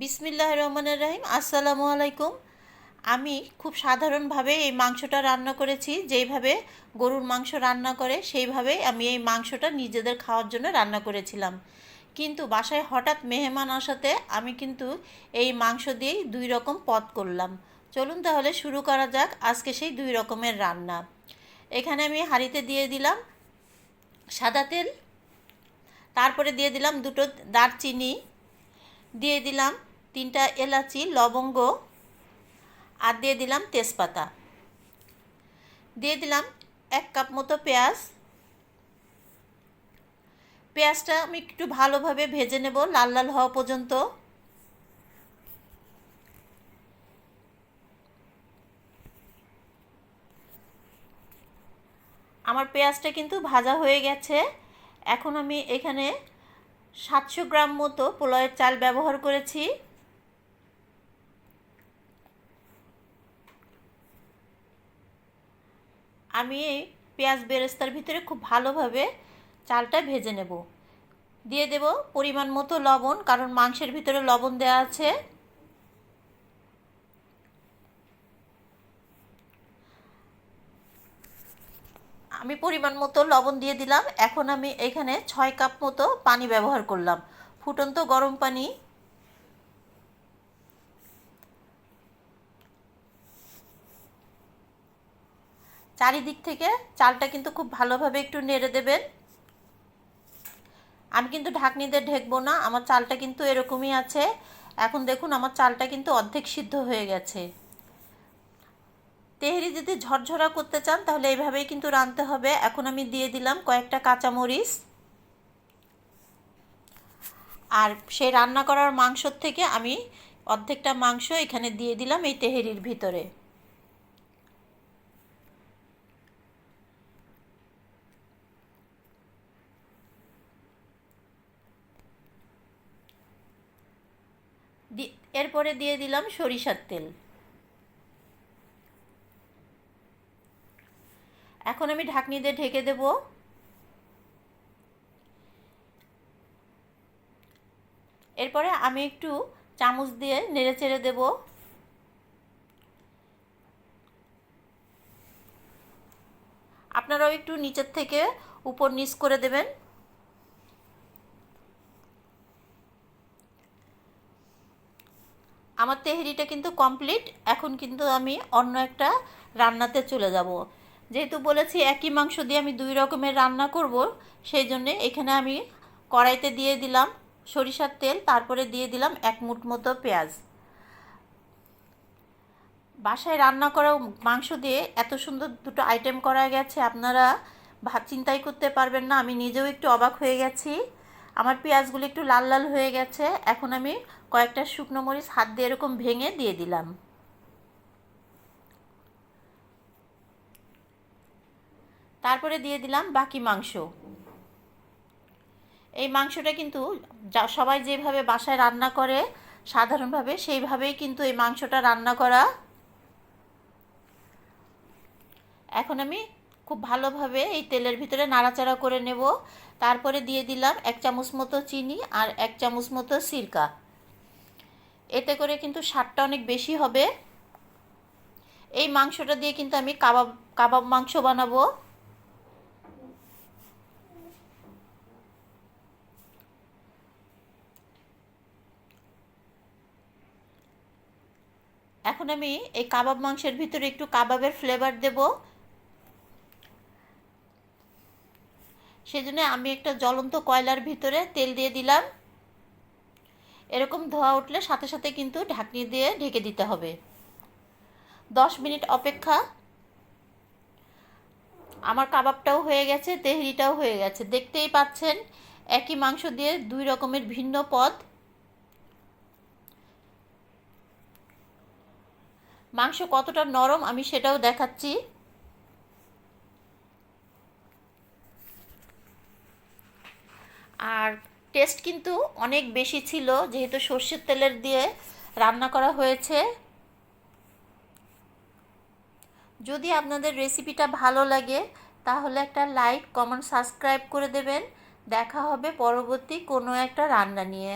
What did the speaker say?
বিসমিল্লাহ রহমানের রাহিম, আসসালামু আলাইকুম। আমি খুব সাধারণভাবে এই মাংসটা রান্না করেছি, যেইভাবে গরুর মাংস রান্না করে, সেইভাবেই আমি এই মাংসটা নিজেদের খাওয়ার জন্য রান্না করেছিলাম। কিন্তু বাসায় হঠাৎ মেহমান আসাতে আমি কিন্তু এই মাংস দিয়েই দুই রকম পদ করলাম। চলুন তাহলে শুরু করা যাক, আজকে সেই দুই রকমের রান্না। এখানে আমি হাঁড়িতে দিয়ে দিলাম সাদা তেল, তারপরে দিয়ে দিলাম দুটো দারচিনি দিয়ে দিলাম তিনটা এলাচি, লবঙ্গ আর দিয়ে দিলাম তেজপাতা। দিয়ে দিলাম এক কাপ মতো পেঁয়াজ। পেঁয়াজটা আমি একটু ভালোভাবে ভেজে নেব লাল লাল হওয়া পর্যন্ত। আমার পেঁয়াজটা কিন্তু ভাজা হয়ে গেছে। এখন আমি এখানে সাতশো গ্রাম মতো পোলয়ের চাল ব্যবহার করেছি। আমি এই পেঁয়াজ বেরেস্তার ভিতরে খুব ভালোভাবে চালটা ভেজে নেব। দিয়ে দেব পরিমাণ মতো লবণ, কারণ মাংসের ভিতরে লবণ দেওয়া আছে। আমি পরিমাণ মতো লবণ দিয়ে দিলাম। এখন আমি এখানে ছয় কাপ মতো পানি ব্যবহার করলাম। ফুটন্ত গরম পানি চারিদিক থেকে চালটা কিন্তু খুব ভালোভাবে একটু নেড়ে দেবেন। আমি কিন্তু ঢাকনি দিয়ে ঢেকবো না, আমার চালটা কিন্তু এরকমই আছে। এখন দেখুন, আমার চালটা কিন্তু অর্ধেক সিদ্ধ হয়ে গেছে। তেহরি যদি ঝরঝরা করতে চান, তাহলে এইভাবেই কিন্তু রাঁধতে হবে। এখন আমি দিয়ে দিলাম কয়েকটা কাঁচামরিচ। আর সেই রান্না করার মাংসর থেকে আমি অর্ধেকটা মাংস এখানে দিয়ে দিলাম এই তেহেরির ভিতরে। এরপরে দিয়ে দিলাম সরিষার তেল। এখন আমি ঢাকনি দিয়ে ঢেকে দেব। এরপরে আমি একটু চামচ দিয়ে নেড়ে চেড়ে দেব। আপনারাও একটু নিচের থেকে উপর নিচ করে দেবেন। আমার তেহরিটা কিন্তু কমপ্লিট, এখন কিন্তু আমি অন্য একটা রান্নাতে চলে যাব। যেহেতু বলেছি একই মাংস দিয়ে আমি দুই রকমের রান্না করব, সেই জন্যে এখানে আমি কড়াইতে দিয়ে দিলাম সরিষার তেল, তারপরে দিয়ে দিলাম এক মুঠ মতো পেঁয়াজ। বাসায় রান্না করা মাংস দিয়ে এত সুন্দর দুটো আইটেম করা গেছে, আপনারা ভাত চিন্তাই করতে পারবেন না, আমি নিজেও একটু অবাক হয়ে গেছি। আমার পেঁয়াজগুলো একটু লাল লাল হয়ে গেছে, এখন আমি কয়েকটা শুকনো মরিচ হাত দিয়ে এরকম ভেঙে দিয়ে দিলাম। তারপরে দিয়ে দিলাম বাকি মাংস। এই মাংসটা কিন্তু যা সবাই যেভাবে বাসায় রান্না করে, সাধারণভাবে সেইভাবেই কিন্তু এই মাংসটা রান্না করা। এখন আমি খুব ভালোভাবে এই তেলের ভিতরে নাড়াচাড়া করে নেব। তারপরে দিয়ে দিলাম এক চামচ মতো চিনি আর এক চামচ মতো সিরকা। এতে করে কিন্তু স্বাদটা অনেক বেশি হবে। এই মাংসটা দিয়ে কিন্তু আমি কাবাব কাবাব মাংস বানাবো। এখন আমি এই কাবাব মাংসের ভিতরে একটু কাবাবের ফ্লেভার দেব। সেজন্য আমি একটা জ্বলন্ত কয়লার ভিতরে তেল দিয়ে দিলাম। এরকম ধোয়া উঠলে সাথে সাথে কিন্তু ঢাকনি দিয়ে ঢেকে দিতে হবে। দশ মিনিট অপেক্ষা। আমার কাবাবটাও হয়ে গেছে, তেহরিটাও হয়ে গেছে। দেখতেই পাচ্ছেন, একই মাংস দিয়ে দুই রকমের ভিন্ন পদ। মাংস কতটা নরম আমি সেটাও দেখাচ্ছি। আর টেস্ট কিন্তু অনেক বেশি ছিল, যেহেতু সর্ষের তেলের দিয়ে রান্না করা হয়েছে। যদি আপনাদের রেসিপিটা ভালো লাগে, তাহলে একটা লাইক কমেন্ট সাবস্ক্রাইব করে দেবেন। দেখা হবে পরবর্তী কোনো একটা রান্না নিয়ে।